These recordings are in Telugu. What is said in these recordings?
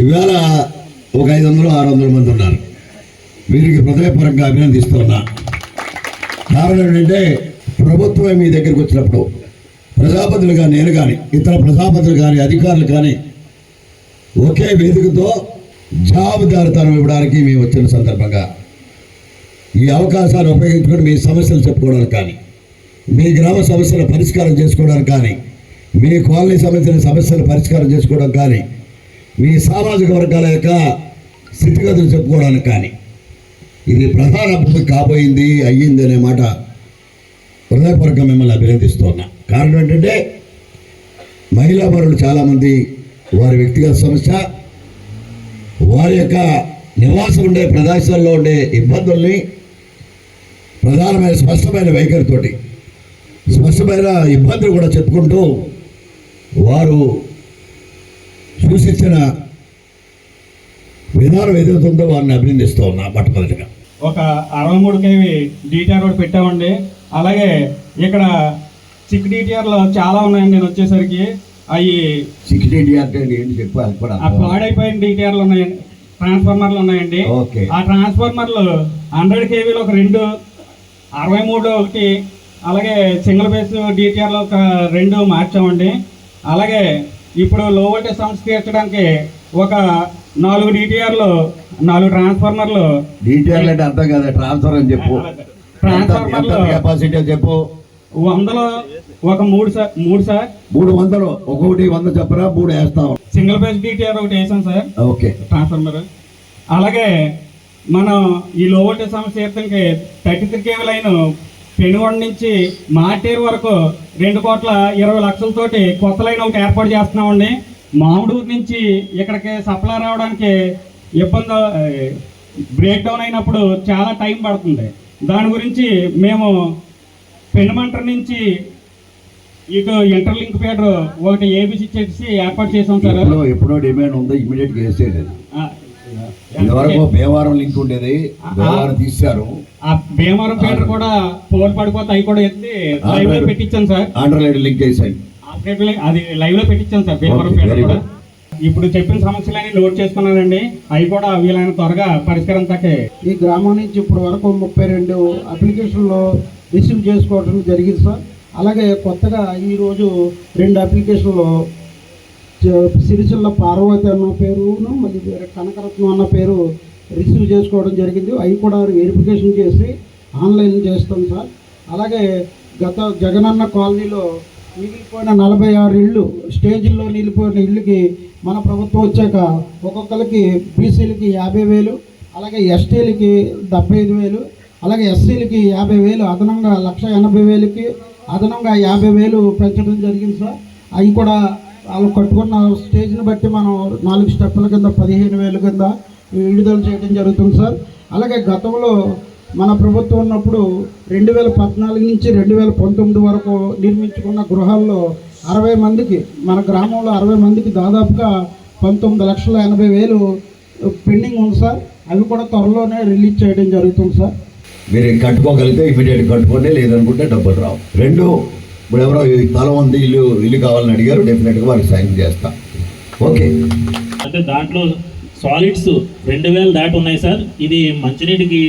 ఇవాళ ఒక ఐదు వందలు ఆరు వందల మంది ఉన్నారు. వీరికి హృదయపరంగా అభినందిస్తున్నా. కారణం ఏంటంటే ప్రభుత్వం మీ దగ్గరికి వచ్చినప్పుడు ప్రజాపతులు కానీ నేను కానీ ఇతర ప్రజాపతులు కానీ అధికారులు కానీ ఒకే వేదికతో జవాబుదారితనం ఇవ్వడానికి మేము వచ్చిన సందర్భంగా ఈ అవకాశాన్ని ఉపయోగించుకొని మీ సమస్యలు చెప్పుకోవడానికి కానీ మీ గ్రామ సమస్యల పరిష్కారం చేసుకోవడానికి కానీ మీ కాలనీ సమస్యల సమస్యల పరిష్కారం చేసుకోవడం కానీ మీ సామాజిక వర్గాల యొక్క స్థితిగతులు చెప్పుకోవడానికి కానీ. ఇది ప్రధాన అభివృద్ధి కాబోయింది అయ్యింది అనే మాట హృదయపూర్వకంగా మిమ్మల్ని అభినందిస్తున్నా. కారణం ఏంటంటే మహిళా పరులు చాలామంది వారి వ్యక్తిగత సమస్య వారి యొక్క నివాసం ఉండే ప్రదేశాల్లో ఉండే ఇబ్బందుల్ని ప్రధానమైన స్పష్టమైన వైఖరితోటి స్పష్టమైన ఇబ్బందులు కూడా చెప్పుకుంటూ వారు సూచించిన విధానం ఏదైతుందో వారిని అభినందిస్తూ ఉన్నా మొట్టమొదటిగా. ఒక అరవై మూడు కేవీ డిటిఆర్ కూడా పెట్టామండి. అలాగే ఇక్కడ చిక్ డిటిఆర్లో చాలా ఉన్నాయండి నేను వచ్చేసరికి. అవి సెక్యూరిటీ అంటే ఏంటి చెప్పాలి కూడా ఆ పాడైపోయిన డిటిఆర్లు ఉన్నాయండి ట్రాన్స్ఫార్మర్లు ఉన్నాయండి. ఓకే. ఆ ట్రాన్స్ఫార్మర్లు హండ్రెడ్ కేవీలు ఒక రెండు అరవై మూడు ఒకటి అలాగే సింగిల్ బేస్ డిటిఆర్లో ఒక రెండు మార్చామండి. అలాగే ఇప్పుడు లో వోల్టేజ్ సమస్య తీర్చడానికి ఒక నాలుగు డిటిఆర్లు నాలుగు ట్రాన్స్ఫార్మర్లు డీటెయిల్ అంటే అర్థం కదా ట్రాన్స్ఫర్ అని చెప్పు. ట్రాన్స్ఫార్మర్లు కెపాసిటీ చెప్పు. వందలో ఒక మూడు సార్ మూడు సార్. మూడు వందలు ఒక్కొక్కటి వంద చెప్పరా మూడు వేస్తాం. సింగిల్ బేస్ డిటిఆర్ ఒకటి వేసాం సార్. ఓకే. ట్రాన్స్ఫార్మర్ అలాగే మనం ఈ లో వోల్టేజ్ సమస్య thirty three KV line Penugonda నుంచి మాటేరు వరకు రెండు కోట్ల ఇరవై లక్షలతోటి కొత్త లైన్ ఒకటి ఏర్పాటు చేస్తున్నామండి. మామిడూరు నుంచి ఇక్కడికి సప్లై రావడానికి ఇబ్బంది బ్రేక్ డౌన్ అయినప్పుడు చాలా టైం పడుతుంది. దాని గురించి మేము పెనుమంటర్ నుంచి ఇటు ఇంటర్లింక్ పేరు ఒకటి ఏబిసి చేసి ఏర్పాటు చేసాం సార్. ఎప్పుడో డిమాండ్ ఉందో ఇమీడియట్ ఆ, ఇదివరకు భీమవరం లింక్ ఉండేది. భీమవరం తీశారు. ఆ భీమవరం పేరు కూడా పోల్ పడిపోతే అవి కూడా ఎత్తి లైవ్. లో పెట్టించాను సార్ ఆండ్రాయిడ్ లింక్ లై- అది లైవ్లో పెట్టించాను సార్ భీమవరం very కూడా. ఇప్పుడు చెప్పిన సమస్యలన్నీ నోట్ చేసుకున్నానండి. అవి కూడా వీలైన త్వరగా పరిష్కారం తక్కే ఈ గ్రామం నుంచి ఇప్పటి వరకు ముప్పై రెండు అప్లికేషన్లు రిసీవ్ చేసుకోవడం జరిగింది సార్. అలాగే కొత్తగా ఈరోజు రెండు అప్లికేషన్లు సిరిసిల్ల పార్వతి అన్న పేరును మళ్ళీ వేరే కనకరత్నం అన్న పేరు రిసీవ్ చేసుకోవడం జరిగింది. అవి కూడా వెరిఫికేషన్ చేసి ఆన్లైన్ చేస్తాం సార్. అలాగే గత జగనన్న కాలనీలో మిగిలిపోయిన నలభై ఆరు ఇళ్ళు స్టేజ్లో నిలిపోయిన ఇళ్ళకి మన ప్రభుత్వం వచ్చాక ఒక్కొక్కరికి బీసీలకి యాభై వేలు అలాగే ఎస్టీలకి డెబ్బై ఐదు వేలు అలాగే ఎస్సీలకి యాభై వేలు అదనంగా లక్ష ఎనభై వేలకి అదనంగా యాభై వేలు పెంచడం జరిగింది సార్. అవి కూడా వాళ్ళు కట్టుకున్న స్టేజ్ని బట్టి మనం నాలుగు స్టెప్పుల కింద పదిహేను వేల కింద విడుదల చేయడం జరుగుతుంది సార్. అలాగే గతంలో మన ప్రభుత్వం ఉన్నప్పుడు రెండు వేల పద్నాలుగు నుంచి రెండు వేల పంతొమ్మిది వరకు నిర్మించుకున్న గృహాల్లో అరవై మందికి మన గ్రామంలో అరవై మందికి దాదాపుగా పంతొమ్మిది లక్షల ఎనభై వేలు పెండింగ్ ఉంది సార్. అవి కూడా త్వరలోనే రిలీజ్ చేయడం జరుగుతుంది సార్. మీరు కట్టుకోగలిగితే ఇమీడియట్ కట్టుకోండి లేదనుకుంటే డబ్బులు రావు. రెండు ఇప్పుడు ఎవరో స్థలం ఉంది ఇల్లు ఇల్లు కావాలని అడిగారు డెఫినెట్గా వారికి సైన్ చేస్తా. ఓకే అంటే దాంట్లో సాలిడ్స్ రెండు వేలు దాటి ఉన్నాయి సార్. ఇది మంచినీటికి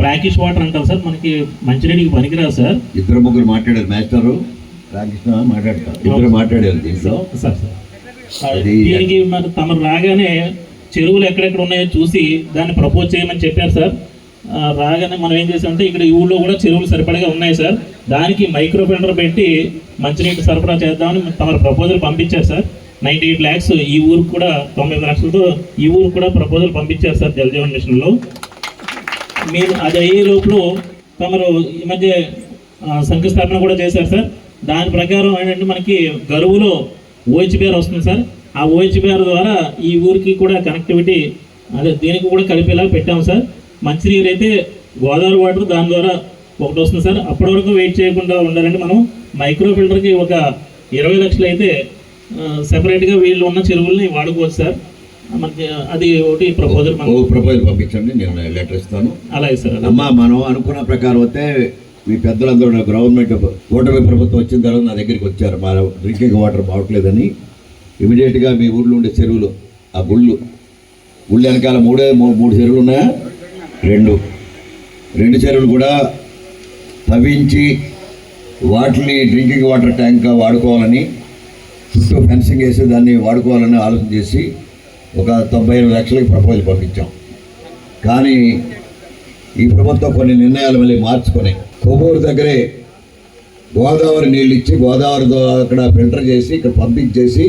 బ్రాకిష్ వాటర్ అంటాం సార్. మనకి మంచినీటికి పనికిరాదు సార్. ఇద్దరు ముగ్గురు మాట్లాడారు మాస్టరు రామకృష్ణ మాట్లాడతారు. ఇద్దరు మాట్లాడారు దీంట్లో. Sir sir. దీనికి మరి తమరు రాగానే చెరువులు ఎక్కడెక్కడ ఉన్నాయో చూసి దాన్ని ప్రపోజ్ చేయమని చెప్పారు సార్. రాగానే మనం ఏం చేసామంటే ఇక్కడ ఈ ఊళ్ళో కూడా చెరువులు సరిపడగా ఉన్నాయి సార్. దానికి మైక్రో ఫిల్టర్ పెట్టి మంచినీటి సరఫరా చేద్దామని తమరు ప్రపోజల్ పంపించారు సార్. నైంటీ ఎయిట్ ల్యాక్స్ ఈ ఊరికి కూడా తొంభై లక్షలతో ఈ ఊరికి కూడా ప్రపోజల్ పంపించారు సార్ జలజీవన్ మిషన్లో. మీరు అది అయ్యే లోపల తమరు ఈ మధ్య శంకుస్థాపన కూడా చేశారు సార్. దాని ప్రకారం ఏంటంటే మనకి గరువులో ఓహెచ్బిఆర్ వస్తుంది సార్. ఆ ఓహెచ్బిఆర్ ద్వారా ఈ ఊరికి కూడా కనెక్టివిటీ అదే దీనికి కూడా కలిపేలా పెట్టాము సార్. మంచినీరు అయితే గోదావరి వాటర్ దాని ద్వారా ఒకటి వస్తుంది సార్. అప్పటి వరకు వెయిట్ చేయకుండా ఉండాలంటే మనం మైక్రో ఫిల్టర్కి ఒక ఇరవై లక్షలు అయితే సెపరేట్గా వీళ్ళు ఉన్న చెరువుల్ని వాడుకోవచ్చు సార్. మనకి అది ఒకటి ప్రపోజల్ ఓ ప్రపోజల్ పంపించండి నేను లెటర్ ఇస్తాను. అలాగే సార్. అమ్మా మనం అనుకున్న ప్రకారం అయితే మీ పెద్దలందరూ గవర్నమెంట్ కూటమి ప్రభుత్వం వచ్చిన తర్వాత నా దగ్గరికి వచ్చారు. మా డ్రింకింగ్ వాటర్ బాగట్లేదని ఇమీడియట్గా మీ ఊర్లో ఉండే చెరువులు ఆ గుళ్ళు ఊళ్ళో వెనకాల మూడే మూడు చెరువులు ఉన్నాయా? రెండు. రెండు చెరువులు కూడా తవ్వించి వాటిని డ్రింకింగ్ వాటర్ ట్యాంక్గా వాడుకోవాలని చుట్టూ ఫెన్సింగ్ వేసి దాన్ని వాడుకోవాలని ఆలోచన చేసి ఒక తొంభై ఐదు లక్షలకి ప్రపోజల్ పంపించాం. కానీ ఈ ప్రభుత్వం కొన్ని నిర్ణయాలు మళ్ళీ మార్చుకొని కొవ్వూరు దగ్గరే గోదావరి నీళ్ళు ఇచ్చి గోదావరి అక్కడ ఫిల్టర్ చేసి ఇక్కడ పంపించేసి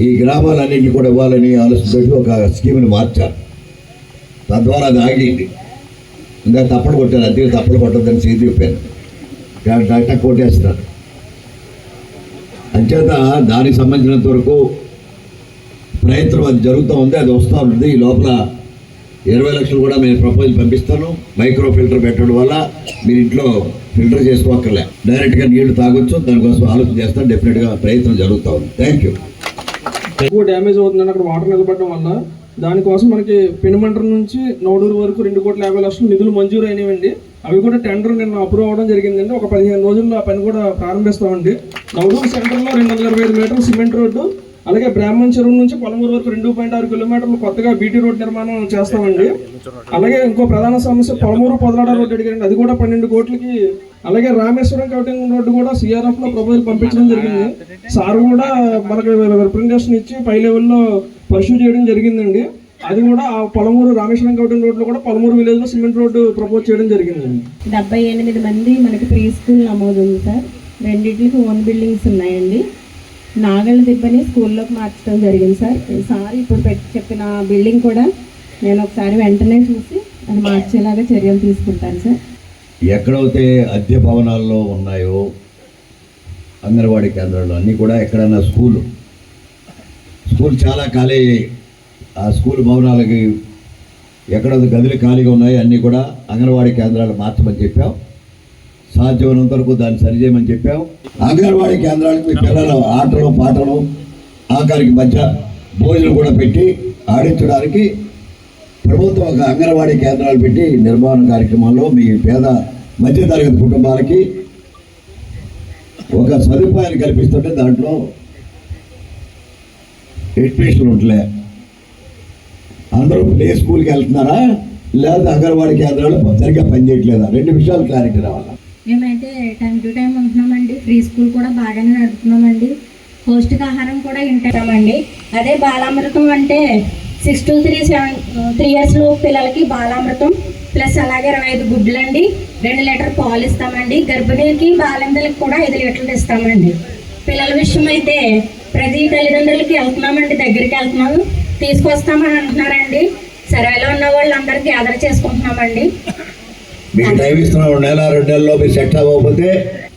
ఈ గ్రామాలన్నింటినీ కూడా ఇవ్వాలని ఆలోచించి ఒక స్కీమ్ని మార్చారు. తద్వారా అది ఆగింది. ఇంకా తప్పలు కొట్టారు అద్దె తప్పలు కొట్టద్దని సీది చెప్పాను. డాక్టర్ కొట్టేస్తున్నారు అంచేత దానికి సంబంధించినంత వరకు ప్రయత్నం అది జరుగుతూ ఉంది అది వస్తూ ఉంటుంది ఈ లోపల ఇరవై లక్షలు కూడా నేను ప్రపోజల్ పంపిస్తాను. మైక్రో ఫిల్టర్ పెట్టడం వల్ల మీరు ఇంట్లో ఫిల్టర్ చేసుకోక్కర్లే. డైరెక్ట్గా నీళ్ళు తాగొచ్చు దానికోసం ఆలోచన చేస్తాను. డెఫినెట్గా ప్రయత్నం జరుగుతూ ఉంది. థ్యాంక్ యూ ఎక్కువ డ్యామేజ్ అవుతుందని అక్కడ వాటర్ నిలబడడం వల్ల దానికోసం మనకి పెనుమంట్ర నుంచి నోడూరు వరకు రెండు కోట్ల యాభై లక్షలు నిధులు మంజూరు అయినవండి. అవి కూడా టెండర్ నిన్న అప్రూవ్ అవ్వడం జరిగిందండి. ఒక పదిహేను రోజుల్లో ఆ పని కూడా ప్రారంభిస్తామండి. నవడూరు సెంటర్లో రెండు వందల ఇరవై ఐదు మీటర్లు సిమెంట్ రోడ్డు అలాగే బ్రాహ్మణ చెరువు నుంచి పొలమూరు వరకు రెండు పాయింట్ ఆరు కిలోమీటర్లు కొత్తగా బీటీ రోడ్ నిర్మాణం చేస్తామండి. అలాగే ఇంకో ప్రధాన సమస్య పొలమూరు పొదలాడ రోడ్డు అడిగారండి. అది కూడా పన్నెండు కోట్లకి అలాగే రామేశ్వరం కౌటింగ్ రోడ్డు కూడా సిఆర్ఎఫ్లో ప్రపోజల్ పంపించడం జరిగింది. సార్ కూడా మనకి రిప్రజెంటేషన్ ఇచ్చి పై లెవెల్లో పర్సూ చేయడం జరిగిందండి. అది కూడా ఆ పొలమూరు రామేశ్వరం కౌటింగ్ రోడ్లో కూడా పొలమూరు విలేజ్లో సిమెంట్ రోడ్డు ప్రపోజ్ చేయడం జరిగిందండి. డెబ్బై ఎనిమిది మంది మనకి ప్రీ స్కూల్ నమోదు ఉంది సార్. రెండింటికి ఓన్ బిల్డింగ్స్ ఉన్నాయండి. నాగళ్ళ దిబ్బని స్కూల్లోకి మార్చడం జరిగింది సార్. సార్ ఇప్పుడు పెట్టి చెప్పిన బిల్డింగ్ కూడా నేను ఒకసారి వెంటనే చూసి అది మార్చేలాగా చర్యలు తీసుకుంటాను సార్. ఎక్కడైతే అద్దె భవనాల్లో ఉన్నాయో అంగన్వాడీ కేంద్రాలు అన్నీ కూడా ఎక్కడన్నా స్కూలు స్కూల్ చాలా ఖాళీ. ఆ స్కూల్ భవనాలకి ఎక్కడ గదులు ఖాళీగా ఉన్నాయి. అన్నీ కూడా అంగన్వాడీ కేంద్రాలు మార్చమని చెప్పాం. సాధ్యమైనంత వరకు దాన్ని సరిచేయమని చెప్పాం. అంగన్వాడీ కేంద్రాలకు మీ పిల్లలు ఆటలు పాటలు ఆఖరికి మధ్య భోజనం కూడా పెట్టి ఆడించడానికి ప్రభుత్వం ఒక అంగన్వాడీ కేంద్రాలు పెట్టి నిర్మాణ కార్యక్రమంలో మీ పేద మధ్యతరగతి కుటుంబాలకి ఒక సదుపాయాన్ని కల్పిస్తుంటే దాంట్లో ఎడ్యుకేషన్ ఉంటలే అందరూ ప్లే స్కూల్కి వెళ్తున్నారా? లేదా అంగన్వాడీ కేంద్రాలు సరిగ్గా పనిచేయట్లేదా రెండు విషయాలు క్లారిటీ రావాలి? మేమైతే టైం టు టైం ఉంటున్నామండి. ఫ్రీ స్కూల్ కూడా బాగానే నడుపుతున్నామండి. పౌష్టికాహారం కూడా ఇంటామండి. అదే బాలామృతం అంటే six to three seven three ఇయర్స్లో పిల్లలకి బాలామృతం ప్లస్ అలాగే ఇరవై ఐదు గుడ్లండి. రెండు లీటర్ పాలు ఇస్తామండి. గర్భిణీలకి బాలింతలకి కూడా ఐదు లీటర్లు ఇస్తామండి. పిల్లల విషయం అయితే ప్రతి తల్లిదండ్రులకి వెళ్తున్నామండి దగ్గరికి వెళ్తున్నాము తీసుకొస్తామని అంటున్నారండి. సర్వేలో ఉన్న వాళ్ళందరికీ గ్యాదర్ చేసుకుంటున్నామండి. మీకు టైం ఇస్తున్నాం నెల రెండు నెలల్లో మీరు సెట్ అవ్వకపోతే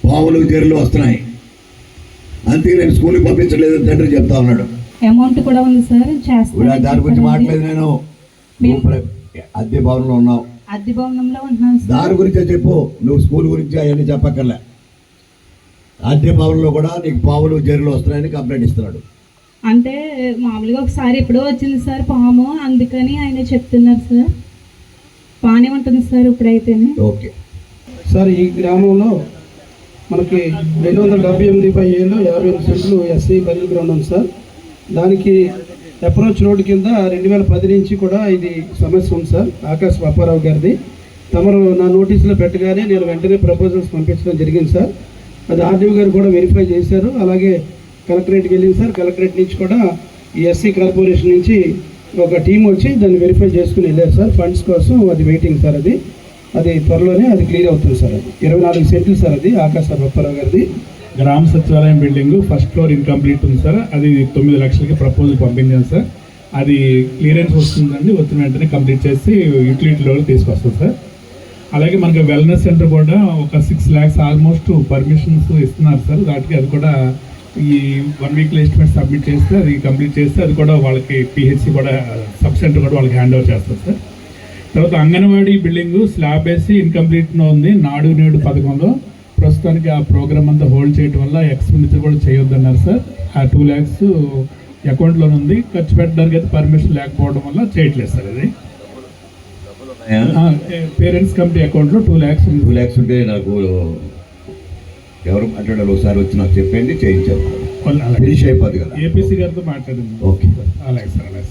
పాములు జర్లు వస్తున్నాయి. అందుకే నేను స్కూల్కి పంపించలేదు తండ్రి చెప్తా ఉన్నాడు. అమౌంట్ కూడా ఉంది సార్. ఇప్పుడు దాని గురించి మాట్లాడలేదు నేను. అద్దె భవనంలో ఉన్నావు. అద్దె భవనంలో ఉంటున్నాను దాని గురించే చెప్పు. నువ్వు స్కూల్ గురించి అవన్నీ చెప్పక్కర్లే. అద్దె భవనంలో కూడా నీకు పాములు జర్లు వస్తున్నాయని కంప్లైంట్ ఇస్తున్నాడు. అంటే మామూలుగా ఒకసారి ఎప్పుడో వచ్చింది సార్ పాము అందుకని ఆయన చెప్తున్నారు సార్. బాగానే ఉంటుంది సార్ ఇప్పుడైతేనే. ఓకే. సార్ ఈ గ్రామంలో మనకి రెండు వందల డెబ్బై ఎనిమిది బై ఏళ్ళు యాభై ఎనిమిది సెంట్లు ఎస్సీ బర్రెల గ్రౌండ్ ఉంది సార్. దానికి అప్రోచ్ రోడ్ కింద రెండు వేల పది నుంచి కూడా ఇది సమస్య ఉంది సార్ ఆకాశ్ అప్పారావు గారిది. తమరు నా నోటీసులో పెట్టగానే నేను వెంటనే ప్రపోజల్స్ పంపించడం జరిగింది సార్. అది ఆర్డీఓ గారు కూడా వెరిఫై చేశారు. అలాగే కలెక్టరేట్కి వెళ్ళింది సార్. కలెక్టరేట్ నుంచి కూడా ఈ ఎస్సీ కార్పొరేషన్ నుంచి ఒక టీం వచ్చి దాన్ని వెరిఫై చేసుకుని వెళ్ళారు సార్. ఫండ్స్ కోసం అది వెయిటింగ్ సార్ అది. అది త్వరలోనే అది క్లియర్ అవుతుంది సార్ అది. ఇరవై నాలుగు సెంట్లు సార్ అది ఆకాశ అప్పారావు గారిది. గ్రామ సచివాలయం బిల్డింగ్ ఫస్ట్ ఫ్లోర్ ఇన్కంప్లీట్ ఉంది సార్. అది తొమ్మిది లక్షలకి ప్రపోజల్ పంపించాను సార్. అది క్లియరెన్స్ వస్తుందండి. వచ్చిన వెంటనే కంప్లీట్ చేసి యూటిలిటీలో తీసుకొస్తాం సార్. అలాగే మనకి వెల్నెస్ సెంటర్ కూడా ఒక సిక్స్ ల్యాక్స్ ఆల్మోస్ట్ పర్మిషన్స్ ఇస్తున్నారు సార్ వాటికి అది కూడా ఈ వన్ వీక్లో ఎస్టిమేట్ సబ్మిట్ చేస్తే అది కంప్లీట్ చేస్తే అది కూడా వాళ్ళకి పిహెచ్సి కూడా సబ్ సెంటర్ కూడా వాళ్ళకి హ్యాండ్ ఓవర్ చేస్తారు సార్ తర్వాత అంగన్వాడీ బిల్డింగ్ స్లాబ్ వేసి ఇన్కంప్లీట్గా ఉంది. నాడు నేడు పథకంలో ప్రస్తుతానికి ఆ ప్రోగ్రామ్ అంతా హోల్డ్ చేయడం వల్ల ఎక్స్పెండిచర్ కూడా చేయొద్దన్నారు సార్ ఆ టూ ల్యాక్స్ అకౌంట్లో ఉంది. ఖర్చు పెట్టడానికి అయితే పర్మిషన్ లేకపోవడం వల్ల చేయట్లేదు సార్ అది. పేరెంట్స్ కమిటీ అకౌంట్లో టూ ల్యాక్స్ టూ ల్యాక్స్ ఉంటే నాకు ఎవరు మాట్లాడాలి ఒకసారి వచ్చి నాకు చెప్పండి అలాగే ఫినిష్ అయిపోద్ది కదా. ఏపీసీ గారితో మాట్లాడింది ఓకే అలాగే సార్ అలాగే సార్.